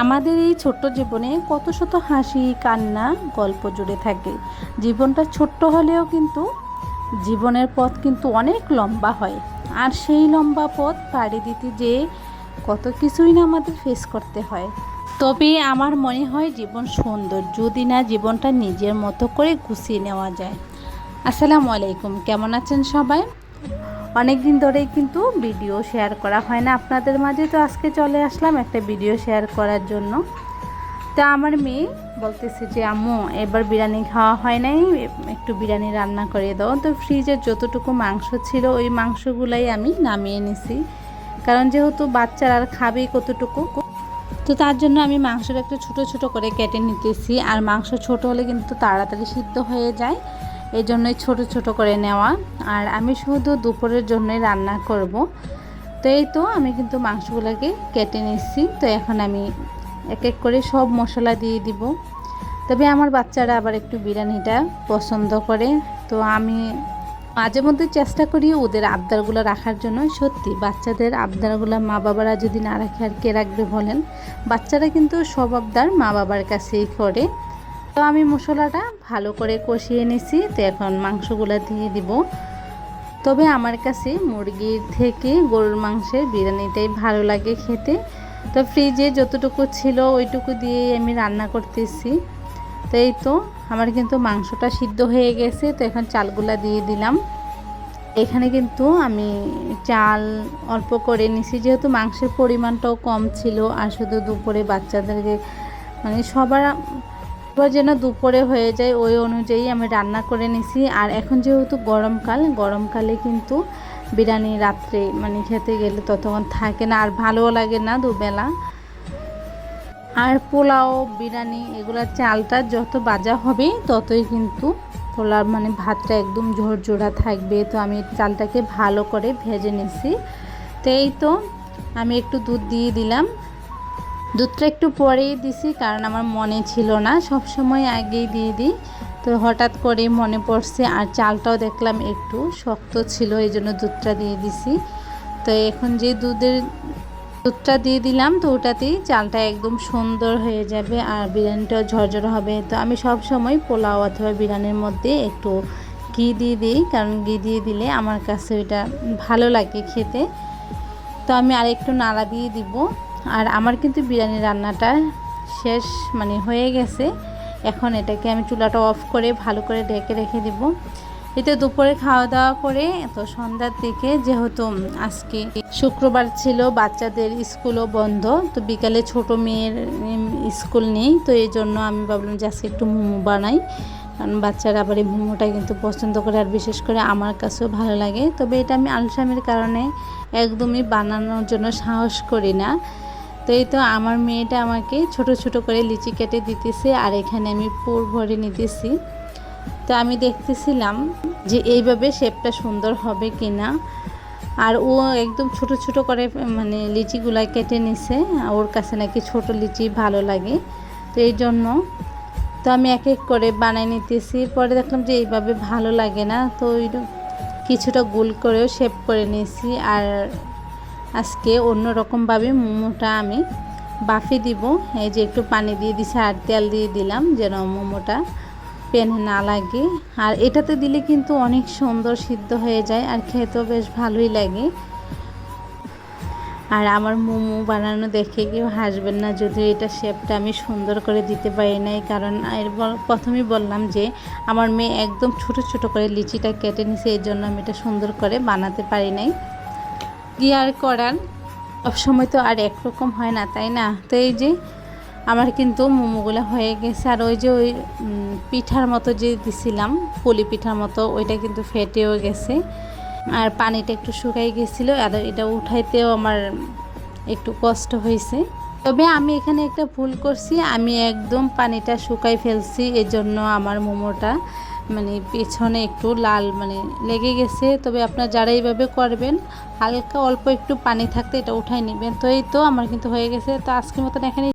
আমাদের এই ছোট্ট জীবনে কত শত হাসি, কান্না, গল্প জুড়ে থাকে। জীবনটা ছোট্ট হলেও কিন্তু জীবনের পথ কিন্তু অনেক লম্বা হয়। আর সেই লম্বা পথ পাড়ি দিতে যেয়ে কত কিছুই না আমাদের ফেস করতে হয়। তবে আমার মনে হয় জীবন সুন্দর, যদি না জীবনটা নিজের মতো করে গুছিয়ে নেওয়া যায়। আসসালামু আলাইকুম, কেমন আছেন সবাই? অনেক দিন ধরেই কিন্তু ভিডিও শেয়ার করা হয় না। আপনাদের মাঝে তো আজকে চলে আসলাম একটা ভিডিও শেয়ার করার জন্য। তা আমার মেয়ে বলতেছে যে, আম্মু, এবার বিরিয়ানি খাওয়া হয় নাই, একটু বিরিয়ানি রান্না করে দাও। তো ফ্রিজের যতটুকু মাংস ছিল, ওই মাংসগুলাই আমি নামিয়ে নিছি। কারণ যেহেতু বাচ্চারা আর খাবেই কতটুকু তো তার জন্য আমি মাংসটা একটু ছোট ছোট করে কেটে নিতেছি। আর মাংস ছোট হলে কিন্তু তাড়াতাড়ি সিদ্ধ হয়ে যায়। এই জন্যই ছোট ছোট করে নেওয়া। আর আমি শুধু দুপুরের জন্যই রান্না করব। তো এই তো আমি কিন্তু মাংসগুলোকে কেটে নিচ্ছি। তো এখন আমি এক এক করে সব মশলা দিয়ে দিব। তবে আমার বাচ্চারা আবার একটু বিরিয়ানিটা পছন্দ করে। তো আমি মাঝে মধ্যে চেষ্টা করি ওদের আবদারগুলো রাখার জন্য। সত্যি, বাচ্চাদের আবদারগুলো মা বাবারা যদি না রাখে আর কে রাখবে বলেন? বাচ্চারা কিন্তু সব আবদার মা বাবার কাছেই করে। তো আমি মশলাটা ভালো করে কষিয়ে নিছি। তো এখন মাংসগুলো দিয়ে দিব। তবে আমার কাছে মুরগির থেকে গরুর মাংসের বিরিয়ানিটাই ভালো লাগে খেতে। তো ফ্রিজে যতটুকু ছিল ওইটুকু দিয়েই আমি রান্না করতেছি। তো এই তো আমার কিন্তু মাংসটা সিদ্ধ হয়ে গেছে। তো এখন চালগুলা দিয়ে দিলাম। এখানে কিন্তু আমি চাল অল্প করে নিছি। যেহেতু মাংসের পরিমাণটাও কম ছিল আর শুধু দুপুরে বাচ্চাদেরকে মানে সবার এবার যেন দুপুরে হয়ে যায়, ওই অনুযায়ী আমি রান্না করে নিছি। আর এখন যেহেতু গরমকাল গরমকালে কিন্তু বিরিয়ানি রাত্রে মানে খেতে গেলে ততক্ষণ থাকে না, আর ভালোও লাগে না দুবেলা। আর পোলাও, বিরিয়ানি, এগুলোর চালটা যত বাজা হবে ততই কিন্তু পোলার মানে ভাতটা একদম ঝোরঝোড়া থাকবে। তো আমি চালটাকে ভালো করে ভেজে নিছি। তো এই তো আমি একটু দুধ দিয়ে দিলাম। দুধটা একটু পরেই দিছি, কারণ আমার মনে ছিল না। সব সময় আগেই দিয়ে দিই। তো হঠাৎ করে মনে পড়ছে, আর চালটাও দেখলাম একটু শক্ত ছিল, এই জন্য দুধটা দিয়ে দিছি। তো এখন যে দুধের দুধটা দিয়ে দিলাম, তো ওটাতেই চালটা একদম সুন্দর হয়ে যাবে, আর বিরিয়ানিটাও ঝরঝর হবে। তো আমি সব সময় পোলাও অথবা বিরিয়ানির মধ্যে একটু ঘি দিয়ে দিই, কারণ ঘি দিয়ে দিলে আমার কাছে ওইটা ভালো লাগে খেতে। তো আমি আরেকটু নাড়া দিয়ে দিব। আর আমার কিন্তু বিরিয়ানি রান্নাটা শেষ মানে হয়ে গেছে। এখন এটাকে আমি চুলাটা অফ করে ভালো করে ঢেকে রেখে দিব। এতে দুপুরে খাওয়া দাওয়া করে, তো সন্ধ্যার দিকে যেহেতু আজকে শুক্রবার ছিল, বাচ্চাদের স্কুলও বন্ধ, তো বিকালে ছোট মেয়ের স্কুল নেই, তো এই জন্য আমি ভাবলাম যে আজকে একটু মোমো বানাই। কারণ বাচ্চারা আবার এই মোমোটা কিন্তু পছন্দ করে, আর বিশেষ করে আমার কাছেও ভালো লাগে। তবে এটা আমি আলসামের কারণে একদমই বানানোর জন্য সাহস করি না। তো এই তো আমার মেয়েটা আমাকে ছোট ছোট করে লিচি কেটে দিতেছে, আর এখানে আমি পুর ভরে নিতেছি। তো আমি দেখতেছিলাম যে এইভাবে শেপটা সুন্দর হবে কি না আর ও একদম ছোট ছোট করে মানে লিচিগুলা কেটে নিছে, ওর কাছে নাকি ছোট লিচি ভালো লাগে। তো এই জন্য তো আমি এক এক করে বানাই নিতেছি। পরে দেখলাম যে এইভাবে ভালো লাগে না, তো ওই কিছুটা গোল করেও শেপ করে নিয়েছি। আর আজকে অন্য রকমভাবে মোমোটা আমি বাফি দিব। এই যে একটু পানি দিয়ে দিছি, আর তেল দিয়ে দিলাম যেন মোমোটা পেনে না লাগে। আর এটাতে দিলে কিন্তু অনেক সুন্দর সিদ্ধ হয়ে যায় আর খেতেও বেশ ভালোই লাগে। আর আমার মোমো বানানো দেখে কেউ হাসবেন না, যদিও এটা শেপটা আমি সুন্দর করে দিতে পারি নাই। কারণ এর প্রথমেই বললাম যে আমার মেয়ে একদম ছোট ছোট করে লিচিটা কেটে নিছে, এই জন্য আমি এটা সুন্দর করে বানাতে পারি নাই। কি আর করার? সবসময় তো আর একরকম হয় না, তাই না? তো এই যে আমার কিন্তু মোমোগুলো হয়ে গেছে, আর ওই যে ওই পিঠার মতো যে দিছিলাম, পুলি পিঠার মতো, ওইটা কিন্তু ফেটেও গেছে। আর পানিটা একটু শুকাই গেছিল, আর এটা উঠাইতেও আমার একটু কষ্ট হয়েছে। তবে আমি এখানে একটা ভুল করছি, আমি একদম পানিটা শুকাই ফেলছি, এজন্য আমার মোমোটা মানে পেছনে একটু লাল মানে লেগে গেছে। তবে আপনার যারা এইভাবে করবেন, হালকা অল্প একটু পানি থাকতে এটা উঠাই নেবেন। তো এই তো আমার কিন্তু হয়ে গেছে। তো আজকের মতন এখানে